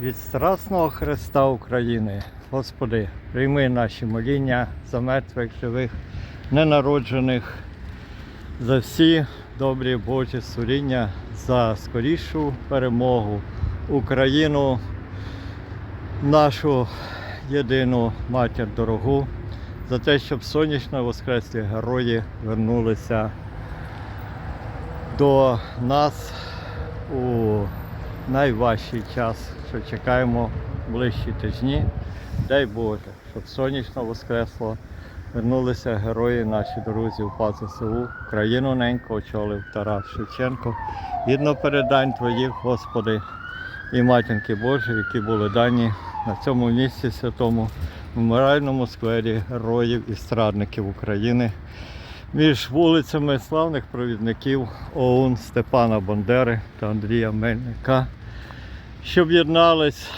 від страсного Христа України. Господи, прийми наші моління за мертвих, живих, ненароджених, за всі добрі Божі суріння, за скорішу перемогу Україну, нашу єдину матір дорогу, за те, щоб сонячно воскреслі герої вернулися до нас у найважчий час, що чекаємо ближчі тижні. Дай Боже, щоб сонячно воскресло. Вернулися герої наші друзі в ПАЗСУ, країну ненько очолив Тарас Шевченко. Гідно передань Твоїх, Господи, і матінки Божі, які були дані на цьому місці святому меморіальному сквері героїв і страдників України між вулицями славних провідників ОУН Степана Бандери та Андрія Мельника, що об'єднались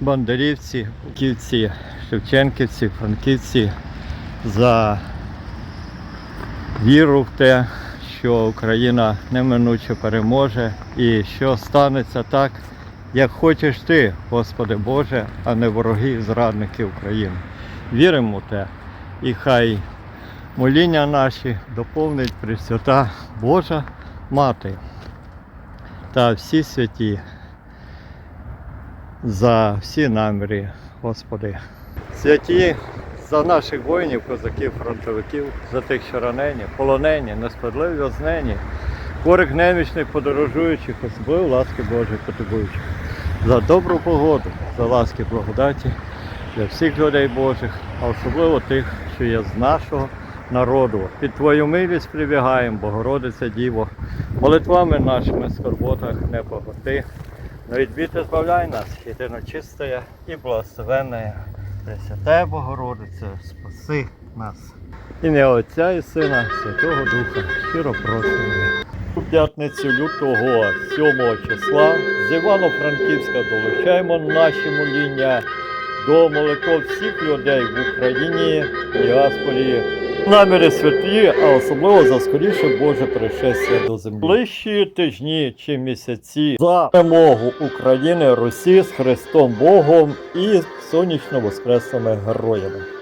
бандерівці, ківці, шевченківці, франківці за віру в те, що Україна неминуче переможе і що станеться так, як хочеш ти, Господи Боже, а не вороги зрадники України. Віримо в те, і хай моління наші доповнить Пресвята Божа Мати та всі святі за всі наміри, Господи. Святі за наших воїнів, козаків, фронтовиків, за тих, що ранені, полонені, несправедливі ознені, хворих немічних, подорожуючих, особливо ласки Божої потребуючих, за добру погоду, за ласки благодаті для всіх людей Божих, а особливо тих, що є з нашого народу. Під Твою милість прибігаємо, Богородиця Діво, молитвами нашими скорботах не поготи. Но від біди збавляй нас, єдино чистая і благословенна. Пресвятая Богородице, спаси нас. Ім'я Отця і Сина, Святого Духа, щиро просимо. У п'ятницю лютого 7 числа з Івано-Франківська долучаємо наші моління до молитов всіх людей в Україні, діаспорі. Наміри святі, а особливо за скоріше Боже пришестя до землі. Ближчі тижні чи місяці за перемогу України, Русі з Христом Богом і сонячно воскреслими героями.